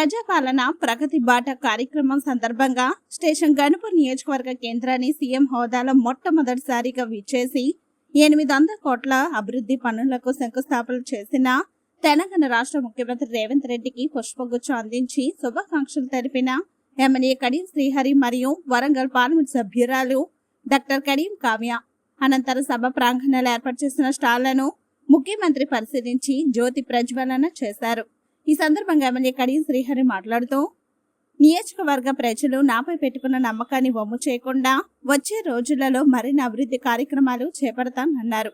ప్రజాపాలన ప్రగతి బాట కార్యక్రమం సందర్భంగా స్టేషన్ గణపూర్ నియోజకవర్గ కేంద్రాన్ని సీఎం హోదాలో మొట్టమొదటిసారిగా విచ్చేసి ఎనిమిది వందల కోట్ల అభివృద్ధి పనులకు శంకుస్థాపన చేసిన తెలంగాణ రాష్ట్ర ముఖ్యమంత్రి రేవంత్ రెడ్డికి పుష్పగుచ్చం అందించి శుభాకాంక్షలు తెలిపిన ఎమ్మెల్యే కడియం శ్రీహరి మరియు వరంగల్ పార్లమెంట్ సభ్యురాలు డాక్టర్ కడియం కావ్య. అనంతరం సభ ప్రాంగణంలో ఏర్పాటు చేసిన స్టాళ్ళను ముఖ్యమంత్రి పరిశీలించి జ్యోతి ప్రజ్వలన చేశారు. ఈ సందర్భంగా ఎమ్మెల్యే కడియం శ్రీహరి మాట్లాడుతూ నియోజకవర్గ ప్రజలు నాపై పెట్టుకున్న నమ్మకాన్ని వమ్ము చేయకుండా వచ్చే రోజులలో మరిన్ని అభివృద్ధి కార్యక్రమాలు చేపడతానన్నారు.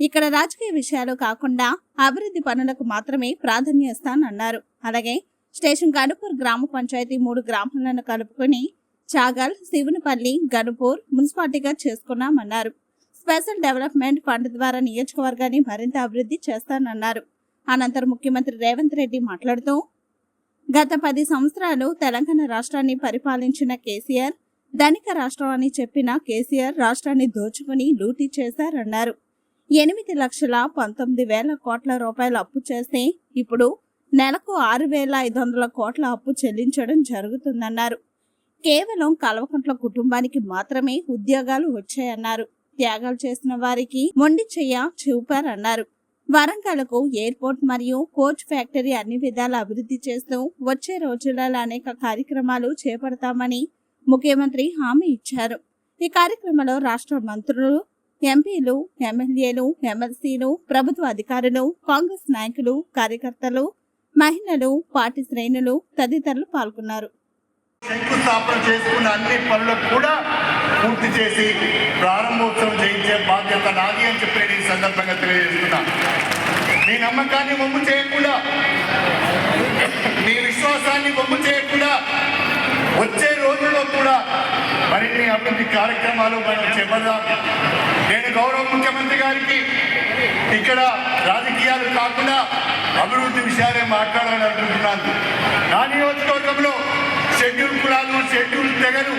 ఇక్కడ రాజకీయ విషయాలు కాకుండా అభివృద్ధి పనులకు మాత్రమే ప్రాధాన్యం ఇస్తానన్నారు అలాగే స్టేషన్ గనుపూర్ గ్రామ పంచాయతీ మూడు గ్రామాలను కలుపుకొని చాగల్ శివునిపల్లి గనుపూర్ మున్సిపాలిటీగా చేసుకున్నామన్నారు. స్పెషల్ డెవలప్మెంట్ ఫండ్ ద్వారా నియోజకవర్గాన్ని మరింత అభివృద్ధి చేస్తానన్నారు. అనంతరం ముఖ్యమంత్రి రేవంత్ రెడ్డి మాట్లాడుతూ గత పది సంవత్సరాలు తెలంగాణ రాష్ట్రాన్ని పరిపాలించిన కేసీఆర్ ధనిక రాష్ట్రం అని చెప్పిన కేసీఆర్ రాష్ట్రాన్ని దోచుకుని లూటీ చేశారన్నారు. ఎనిమిది లక్షల పంతొమ్మిది వేల కోట్ల రూపాయలు అప్పు చేస్తే ఇప్పుడు నెలకు ఆరు వేల ఐదు వందల కోట్ల అప్పు చెల్లించడం జరుగుతుందన్నారు. కేవలం కల్వకుంట్ల కుటుంబానికి మాత్రమే ఉద్యోగాలు వచ్చాయన్నారు. త్యాగాలు చేసిన వారికి మొండి చెయ్య చూపారన్నారు. వరంగల్కు ఎయిర్పోర్ట్ మరియు కోచ్ ఫ్యాక్టరీ అన్ని విధాల అభివృద్ధి చేస్తూ వచ్చే రోజులలో అనేక కార్యక్రమాలు చేపడతామని ముఖ్యమంత్రి హామీ ఇచ్చారు. ఈ కార్యక్రమంలో రాష్ట్ర మంత్రులు ఎంపీలు ఎమ్మెల్యేలు ఎమ్మెల్సీలు ప్రభుత్వ అధికారులు కాంగ్రెస్ నాయకులు కార్యకర్తలు మహిళలు పార్టీ శ్రేణులు తదితరులు పాల్గొన్నారు. శంకుస్థాపన చేసుకున్న అన్ని పనులకు కూడా పూర్తి చేసి ప్రారంభోత్సవం బాధ్యత నాది అని చెప్పి నేను ఈ సందర్భంగా తెలియజేస్తున్నా. మీ నమ్మకాన్ని మొమ్ము చేయకుండా మీ విశ్వాసాన్ని మొమ్ము చేయకుండా వచ్చే రోజుల్లో కూడా మరిన్ని అభివృద్ధి కార్యక్రమాలు మనం చేపడదాం. నేను గౌరవ ముఖ్యమంత్రి గారికి ఇక్కడ రాజకీయాలు కాకుండా అభివృద్ధి విషయాలే మాట్లాడాలని అనుకుంటున్నాను. నా నియోజకవర్గంలో షెడ్యూల్ కులాలు షెడ్యూల్ తెగలు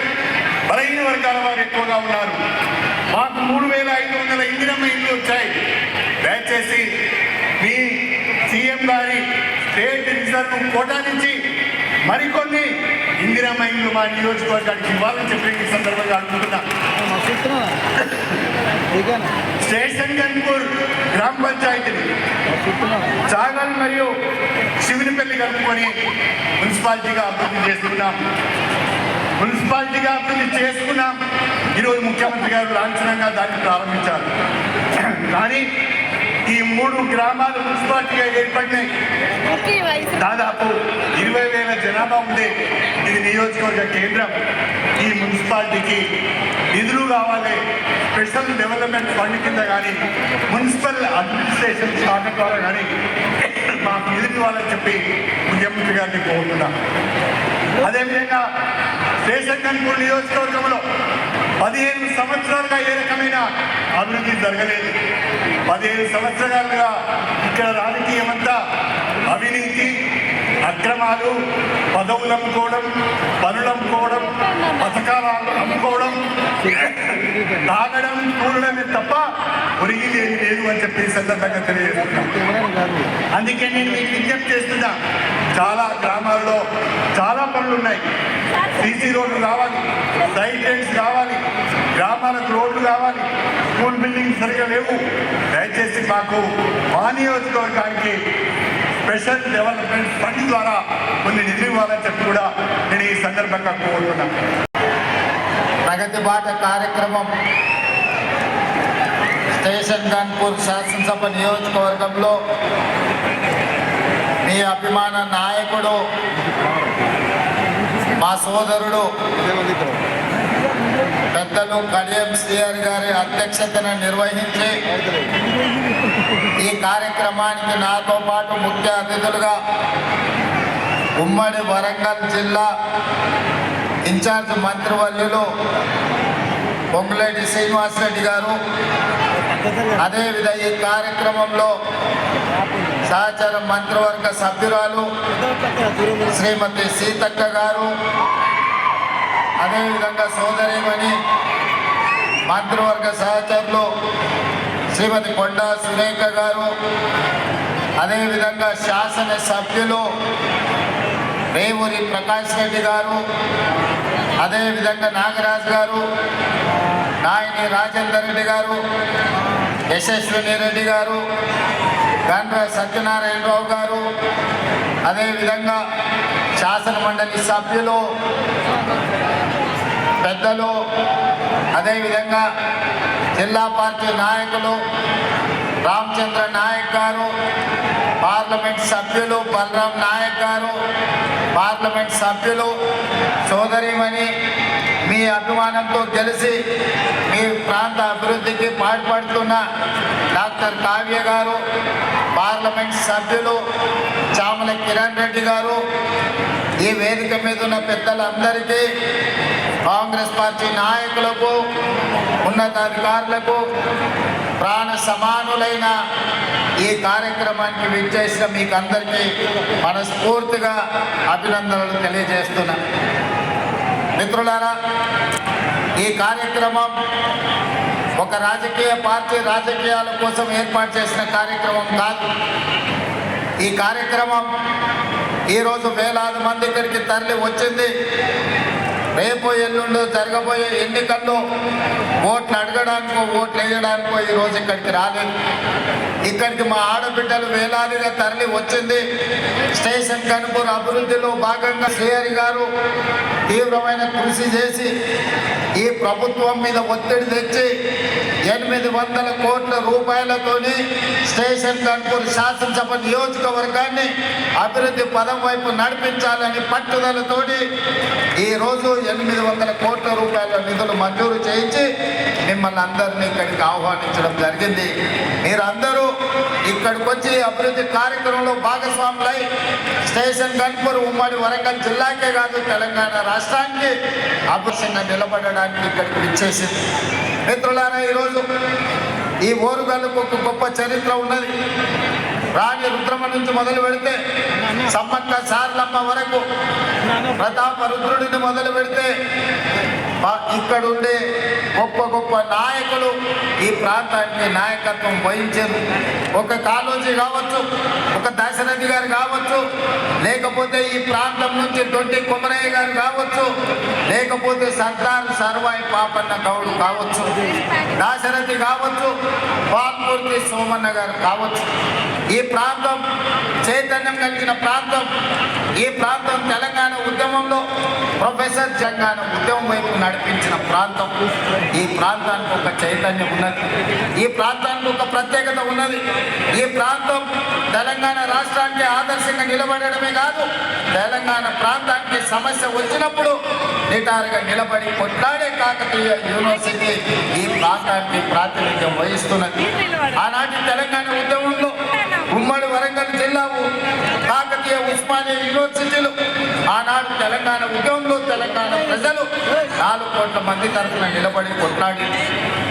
బలహీన వర్గాల వారు ఎక్కువగా ఉన్నారు. మాకు మూడు వేల ఐదు వందల ఇందిరమ్మ ఇండ్లు వచ్చాయి. దయచేసి మీ సీఎం గారి స్టేట్ రిజర్వ్ కోటా నుంచి మరికొన్ని ఇందిరమ్మ ఇండ్లు మా నియోజకవర్గానికి ఇవ్వాలని చెప్పి ఈ సందర్భంగా అనుకుంటున్నా. స్టేషన్ గన్పూర్ గ్రామ పంచాయతీని చాగల్ మరియు శివునిపల్లి కలుపుకొని మున్సిపాలిటీగా అభివృద్ధి చేస్తున్నాం. మున్సిపాలిటీగా అభివృద్ధి చేసుకున్నాం. ఈరోజు ముఖ్యమంత్రి గారు లాంఛనంగా దాన్ని ప్రారంభించారు. కానీ ఈ మూడు గ్రామాలు మున్సిపాలిటీగా ఏర్పడినాయి. దాదాపు ఇరవై వేల జనాభా ఉంది ఇది నియోజకవర్గ కేంద్రం. ఈ మున్సిపాలిటీకి నిధులు కావాలి స్పెషల్ డెవలప్మెంట్ ఫండ్ కింద కానీ మున్సిపల్ అడ్మినిస్ట్రేషన్ శాఖ ద్వారా కానీ మాకు నిధులు ఇవ్వాలని చెప్పి ముఖ్యమంత్రి గారిని కోరుతున్నా. అదేవిధంగా కన్పూర్ నియోజకవర్గంలో పదిహేను సంవత్సరాలుగా ఏ రకమైన అభివృద్ధి జరగలేదు. పదిహేను సంవత్సరాలుగా ఇక్కడ రాజకీయం అంతా అవినీతి అక్రమాలు పదవులు అమ్ముకోవడం పనులు అమ్ముకోవడం పథకాలు అమ్ముకోవడం తాగడం కూడడమే తప్ప ఒరిగింది ఏమీ లేదు అని చెప్పి సందర్భంగా తెలియజేస్తున్నాం. అందుకే నేను మీకు విజ్ఞప్తి చేస్తున్నా చాలా గ్రామాల్లో చాలా పనులు ఉన్నాయి. సీసీ రోడ్లు కావాలి సైడ్ లైన్స్ కావాలి గ్రామాలకు రోడ్లు కావాలి స్కూల్ బిల్డింగ్ సరిగా లేవు. దయచేసి మాకు మా నియోజకవర్గానికి స్పెషల్ డెవలప్మెంట్ ఫండ్ ద్వారా కొన్ని నిధులు ఇవ్వాలని చెప్పి కూడా నేను ఈ సందర్భంగా కోరుతున్నాను ప్రగతి బాట కార్యక్రమం స్టేషన్ గన్పూర్ శాసనసభ నియోజకవర్గంలో మీ అభిమాన నాయకుడు మా సోదరుడు పెద్దలు కడియం సిఆర్ గారి అధ్యక్షతన నిర్వహించి ఈ కార్యక్రమానికి నాతో పాటు ముఖ్య అతిథులుగా ఉమ్మడి వరంగల్ జిల్లా ఇన్ఛార్జ్ మంత్రివర్యులు పొంగులేటి శ్రీనివాసరెడ్డి గారు. అదేవిధంగా ఈ కార్యక్రమంలో సహచర మంత్రివర్గ సభ్యురాలు శ్రీమతి సీతక్క గారు అదేవిధంగా సోదరిమణి మంత్రివర్గ సహచరులు శ్రీమతి కొండా సురేఖ గారు అదేవిధంగా శాసన సభ్యులు రేవూరి ప్రకాష్ రెడ్డి గారు అదేవిధంగా నాగరాజు గారు నాయని రాజేందర్ రెడ్డి గారు యశస్విని రెడ్డి గారు గండ్ర సత్యనారాయణరావు గారు అదేవిధంగా శాసన మండలి సభ్యులు పెద్దలు అదేవిధంగా జిల్లా పార్టీ నాయకులు రామచంద్ర నాయక్ గారు పార్లమెంట్ సభ్యులు బలరాం నాయక్ గారు పార్లమెంట్ సభ్యులు సోదరిమణి మీ అభిమానంతో కలిసి మీ ప్రాంత అభివృద్ధికి పాటుపడుతున్న డాక్టర్ కావ్య గారు పార్లమెంట్ సభ్యులు చామల కిరణ్ రెడ్డి గారు ఈ వేదిక మీద ఉన్న పెద్దలందరికీ కాంగ్రెస్ పార్టీ నాయకులకు ఉన్నతాధికారులకు ప్రాణ సమానులైన ఈ కార్యక్రమానికి విచ్చేసిన మీకు అందరికీ మనస్ఫూర్తిగా అభినందనలు తెలియజేస్తున్నా. మిత్రులారా ఈ కార్యక్రమం ఒక రాజకీయ పార్టీ రాజకీయాల కోసం ఏర్పాటు చేసిన కార్యక్రమం కాదు. ఈ కార్యక్రమం ఈరోజు వేలాది మంది ఇక్కడికి తరలి వచ్చింది. రేపు ఎల్లుండో జరగబోయే ఎన్నికల్లో ఓట్లు అడగడానికో ఓట్లు వేయడానికో ఈరోజు ఇక్కడికి రాలేదు. ఇక్కడికి మా ఆడబిడ్డలు వేలాదిగా తరలి వచ్చింది. స్టేషన్ కనుపూర్ అభివృద్ధిలో భాగంగా శ్రీహరి గారు తీవ్రమైన కృషి చేసి ఈ ప్రభుత్వం మీద ఒత్తిడి తెచ్చి ఎనిమిది వందల కోట్ల రూపాయలతోని స్టేషన్ కనుపూర్ శాసనసభ నియోజకవర్గాన్ని అభివృద్ధి పదం వైపు నడిపించాలని పట్టుదలతోటి ఈరోజు ఎనిమిది వందల కోట్ల రూపాయల నిధులు మంజూరు చేయించి మిమ్మల్ని అందరినీ ఇక్కడికి ఆహ్వానించడం జరిగింది. మీరందరూ ఇక్కడికి వచ్చి అభివృద్ధి కార్యక్రమంలో భాగస్వాములై స్టేషన్ గన్పూర్ ఉమ్మడి వరంగల్ జిల్లాకే కాదు తెలంగాణ రాష్ట్రానికి అభివృద్ధిగా నిలబడడానికి ఇక్కడికి విచ్చేసింది. మిత్రులారా ఈరోజు ఈ ఓరుగల్లుకు ఒక గొప్ప చరిత్ర ఉన్నది. రాణి రుద్రమ నుంచి మొదలు పెడితే సమ్మక్క సార్లమ్మ వరకు ప్రతాప రుద్రుడిని మొదలు పెడితే ఇక్కడ ఉండే గొప్ప గొప్ప నాయకులు ఈ ప్రాంతానికి నాయకత్వం వహించారు. ఒక కాలోజీ కావచ్చు ఒక దశరథి గారు కావచ్చు లేకపోతే ఈ ప్రాంతం నుంచి దొడ్డి కొమరయ్య గారు కావచ్చు లేకపోతే సర్దార్ సర్వాయి పాపన్న గౌడు కావచ్చు దాశరథి కావచ్చు పాల్పూర్తి సోమన్న గారు కావచ్చు. ఈ ప్రాంతం చైతన్యం కలిగిన ప్రాంతం ఈ ప్రాంతం తెలంగాణ ఉద్యమంలో ప్రొఫెసర్ జంగాన ఉద్యమం వైపు నడిపించిన ప్రాంతం. ఈ ప్రాంతానికి ఒక చైతన్యం ఉన్నది. ఈ ప్రాంతానికి ఒక ప్రత్యేకత ఉన్నది. ఈ ప్రాంతం తెలంగాణ రాష్ట్రానికి ఆదర్శంగా నిలబడడమే కాదు తెలంగాణ ప్రాంతానికి సమస్య వచ్చినప్పుడు నిటారుగా నిలబడి కొట్లాడే కాకతీయ యూనివర్సిటీ ఈ ప్రాంతానికి ప్రాతినిధ్యం వహిస్తున్నది. ఆనాటి తెలంగాణ ఉద్యమంలో ఉమ్మడి వరంగల్ జిల్లావు ఉస్మానియా యూనివర్సిటీలు. ఆనాడు తెలంగాణ ఉద్యమంలో తెలంగాణ ప్రజలు నాలుగు కోట్ల మంది తరఫున నిలబడి కొట్లాడి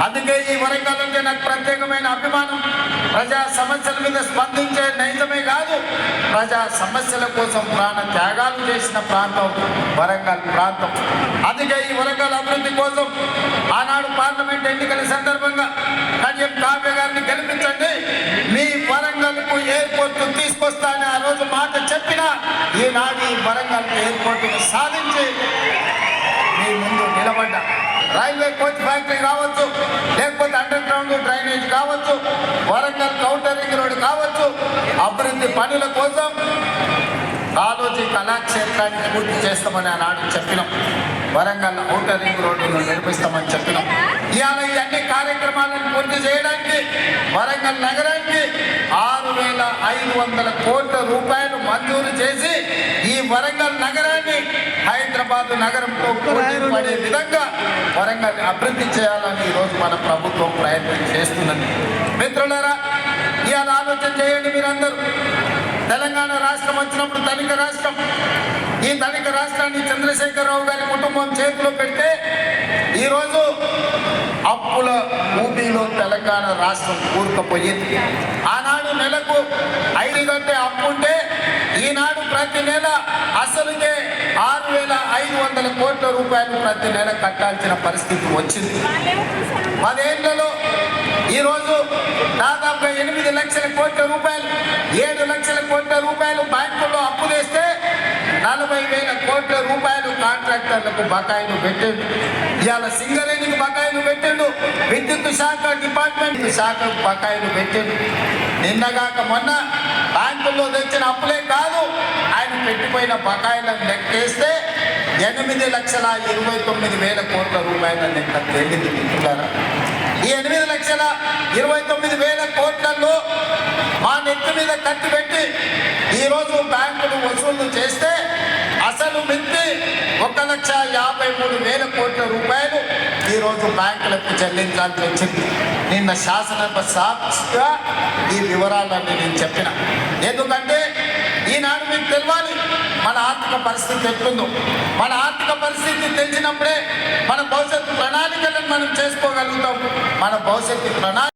అందుకే ఈ వరంగల్ అంటే నాకు ప్రత్యేకమైన అభిమానం. ప్రజా సమస్యల మీద స్పందించే నైజమే కాదు ప్రజా సమస్యల కోసం ప్రాణ త్యాగాలు చేసిన ప్రాంతం వరంగల్ ప్రాంతం. అందుకే ఈ వరంగల్ అభివృద్ధి కోసం ఆనాడు పార్లమెంట్ ఎన్నికల సందర్భంగా కడియం కావ్య గారిని గెలిపించండి మీ వరంగల్కు ఎయిర్పోర్ట్ తీసుకొస్తానని ఆ రోజు మాట చెప్పిన ఈనాడు ఈ వరంగల్ ఎయిర్పోర్టును సాధించి మీ ముందు నిలబడ్డా. రైల్వే కోచ్ ఫ్యాక్టరీ కావచ్చు లేకపోతే అండర్ గ్రౌండ్ డ్రైనేజ్ కావచ్చు వరంగల్ కౌంటర్ రింగ్ రోడ్ కావచ్చు అభివృద్ధి పనుల కోసం కాలోజీ కళాక్షేత్రాన్ని పూర్తి చేస్తామని ఆనాడు చెప్పినాం. వరంగల్ ఔటర్ రింగ్ రోడ్డును నిర్మిస్తామని చెప్పినాం. ఇవాళ ఈ అన్ని కార్యక్రమాలను పూర్తి చేయడానికి వరంగల్ నగరానికి ఆరు వేల ఐదు వందల కోట్ల రూపాయలు మంజూరు చేసి ఈ వరంగల్ నగరాన్ని హైదరాబాద్ నగరంతో పడే విధంగా వరంగల్ అభివృద్ధి చేయాలని ఈరోజు మన ప్రభుత్వం ప్రయత్నం చేస్తున్నది. మిత్రులారా ఇవాళ ఆలోచన చేయండి మీరందరూ. తెలంగాణ రాష్ట్రం వచ్చినప్పుడు ధనిక రాష్ట్రం. ఈ ధనిక రాష్ట్రాన్ని చంద్రశేఖరరావు గారి కుటుంబం చేతిలో పెడితే ఈరోజు అప్పుల భూమిలో తెలంగాణ రాష్ట్రం కూరుకుపోయింది. ఆనాడు నెలకు ఐదు గంటే అప్పు ఉంటే ఈనాడు ప్రతి నెల అసలుకే ఆరు వేల ఐదు వందల కోట్ల రూపాయలు ప్రతి నెల కట్టాల్సిన పరిస్థితి వచ్చింది. పదేళ్ళలో ఈరోజు దాదాపుగా ఎనిమిది లక్షల కోట్ల రూపాయలు ఏడు లక్షల కోట్ల రూపాయలు బ్యాంకుల్లో అప్పు తెస్తే నలభై వేల కోట్ల రూపాయలు కాంట్రాక్టర్లకు బకాయిలు పెట్టిండు. ఇవాళ సింగరేణికి బకాయిలు పెట్టిండు. విద్యుత్ శాఖ డిపార్ట్మెంట్ శాఖకు బకాయిలు పెట్టిండు. నిన్నగాక మొన్న బ్యాంకుల్లో తెచ్చిన అప్పులే కాదు ఆయన పెట్టిపోయిన బకాయిలను లెక్కేస్తే ఎనిమిది లక్షల ఇరవై తొమ్మిది వేల కోట్ల రూపాయల లెక్క తేలింది. ఈ ఎనిమిది లక్షల ఇరవై తొమ్మిది వేల కోట్లలో మా నెత్తి మీద కత్తి పెట్టి ఈరోజు బ్యాంకులు వసూళ్ళు చేస్తే అసలు మిత్తి ఒక లక్ష యాభై మూడు వేల కోట్ల రూపాయలు ఈరోజు బ్యాంకులకు చెల్లించాల్సి వచ్చింది. నిన్న శాసనసభ సాక్షిగా ఈ వివరాలన్నీ నేను చెప్పిన. ఎందుకంటే ఈనాడు మీకు తెలవాలి మన ఆర్థిక పరిస్థితి ఎట్లుందో మన ఆర్థిక పరిస్థితి తెలిసినప్పుడే మన భవిష్యత్తు ప్రణాళికలను మనం చేసుకోగలుగుతాం. మన భవిష్యత్తు ప్రణాళిక